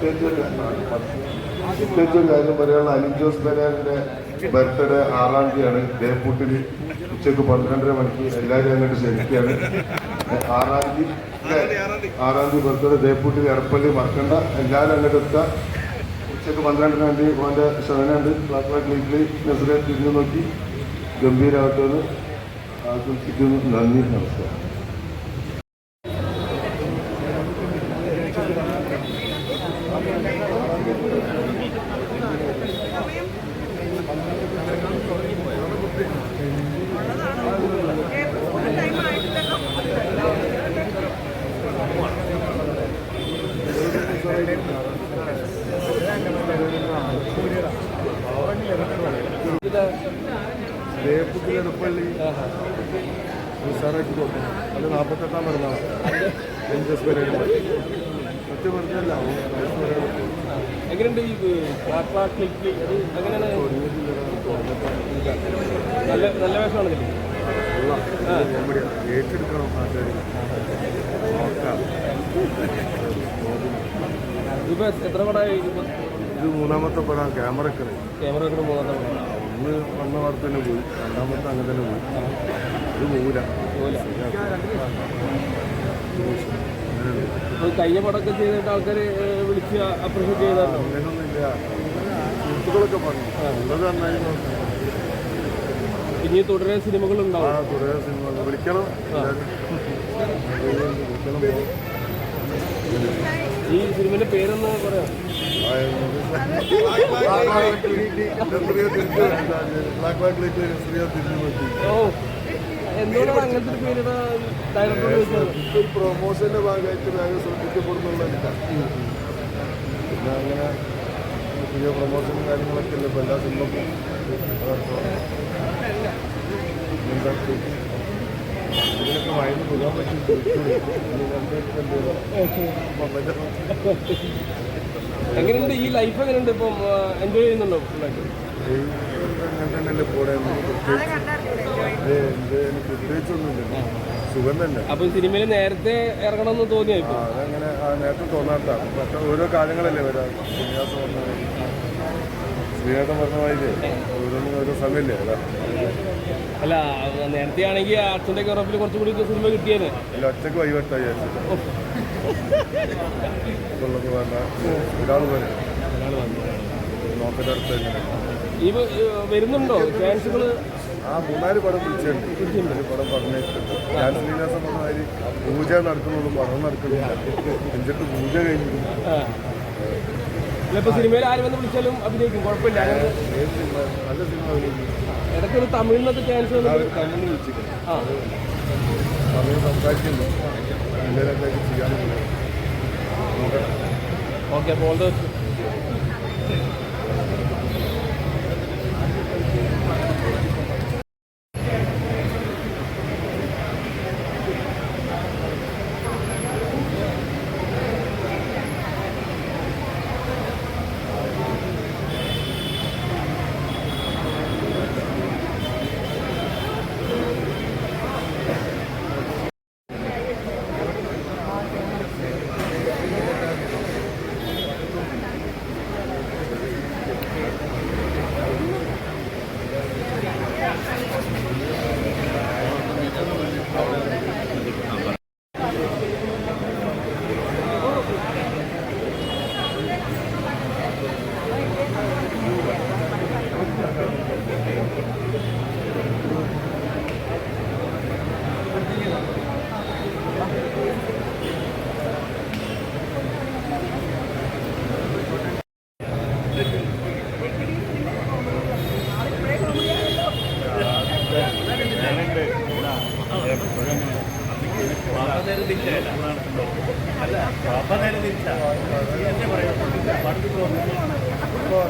പ്രത്യേകിച്ച് ഒരു കാര്യം പറയാനുള്ള അനിൽ ജോസ് ബനാലിന്റെ ബർത്ത്ഡേ ആറാം തീയതിയാണ്. ദേപ്പൂട്ടിൽ ഉച്ചയ്ക്ക് പന്ത്രണ്ടര മണിക്ക് എല്ലാവരും അങ്ങോട്ട് ക്ഷണിക്കുകയാണ്. ആറാം തീയതി ആറാം തീയതി ബർത്ത്ഡേ ദേപ്പൂട്ടിൽ എടപ്പള്ളി മറക്കണ്ട. എല്ലാവരും അങ്ങോട്ട് എത്തുക. ഉച്ചയ്ക്ക് പന്ത്രണ്ടര മണി ഓന്റെ ശവനുണ്ട് ക്ലാസ് ലീഗിൽ തിരിഞ്ഞു നോക്കി ഗംഭീരമായിട്ട് ഒന്ന് ആശംസിക്കുന്നു. നന്ദി നമസ്കാരം. ദേപ്പൂട്ടിൽ എടപ്പള്ളി നിസാറാക്കി കൊടുക്കണം അത് നാൽപ്പത്തെട്ടാം പിറന്നാളാണ് എൻജസ് പരേഡ് ഒറ്റ പറഞ്ഞല്ല എങ്ങനെയുണ്ട് ഈ ക്ലിക്ക് അത് അങ്ങനെയാണ് നല്ല നല്ല ഏറ്റെടുക്കണം എത്ര പടമായി ഇത് മൂന്നാമത്തെ പടം ക്യാമറ മൂന്നാമത്തെ ഒന്ന് വന്ന വാർത്ത തന്നെ പോയി രണ്ടാമത്തെ അങ്ങനെ തന്നെ പോയി. ഇത് മൂല കഴിഞ്ഞ പടമൊക്കെ ചെയ്തിട്ട് ആൾക്കാർ വിളിച്ച് അപ്രീഷിയേറ്റ് ചെയ്താലോ അങ്ങനെയൊന്നുമില്ല. സുഹൃത്തുക്കളൊക്കെ പറഞ്ഞു. ഉള്ളത് നന്നായിരുന്നു ഇനി തുടരെ സിനിമകൾ ഉണ്ടാവും കുറേ സിനിമകൾ. വിളിക്കണം. ഈ സിനിമയുടെ പേരെന്ന് പറയാം? ഓ എന്തുകൊണ്ടാണ് അങ്ങനത്തെ ഒരു പേരുടെ ഡയറക്ടർ പ്രൊമോഷന്റെ ഭാഗമായിട്ട് വേഗം ശ്രദ്ധിക്കപ്പെടുന്നുള്ള പിന്നെ അങ്ങനെ പുതിയ പ്രൊമോഷനും കാര്യങ്ങളൊക്കെ ഇല്ല ഇപ്പൊ എല്ലാ സിനിമക്കും? എന്താക്കി ഇതിനൊക്കെ വയന്ന് പോകാൻ പറ്റും എങ്ങനെയുണ്ട് ഈ ലൈഫ് എങ്ങനെയുണ്ട് ഇപ്പം എൻജോയ് ചെയ്യുന്നുണ്ടോ തന്നെയല്ലേ പ്രത്യേകിച്ചൊന്നുമില്ല. സുഖം തന്നെ. അപ്പൊ സിനിമയിൽ നേരത്തെ ഇറങ്ങണമെന്ന് തോന്നിയായിരുന്നു അതങ്ങനെ നേരത്തെ തോന്നാത്ത മറ്റേ ഓരോ കാര്യങ്ങളല്ലേ വരാം വിന്യാസം ശ്രീനേട്ടൻ പറഞ്ഞ മാതിരി ഓരോന്നും ഓരോ സമയമല്ലേ അല്ല നേരത്തെ ആണെങ്കിൽ അച്ഛന്റെ ഉറപ്പിൽ ഉറപ്പിൽ കുറച്ചുകൂടി സിനിമ കിട്ടിയത് അല്ല ഒറ്റയ്ക്ക് വൈകിട്ടായി വിചാരിച്ചിട്ട് ഒരാൾ പോലെ അടുത്ത് വരുന്നുണ്ടോ? ചാൻസുകൾ ആ മൂന്നാൽ പടം വിളിച്ചിട്ടുണ്ട്. ഒരു പടം പറഞ്ഞിട്ടുണ്ട്. ഞാൻ ശ്രീനിവാസൻ പറഞ്ഞ മാതിരി പൂജ നടക്കുന്നുള്ളൂ പടം നടക്കുന്നില്ല. എന്നിട്ട് പൂജ കഴിഞ്ഞു. ഇപ്പൊ സിനിമയിൽ ആര് വന്ന് വിളിച്ചാലും അഭിനയിക്കും. കുഴപ്പമില്ല. നല്ല സിനിമ ഇടയ്ക്ക് ഒരു തമിഴിൽ നിന്നൊക്കെ ചാൻസ് വിളിച്ചിട്ടുണ്ട് ആ. സമയം സംസാരിക്കുന്നു. നോക്കട്ടെ ഓക്കെ അപ്പോൾ ഓൾ ദ ഇപ്പോൾ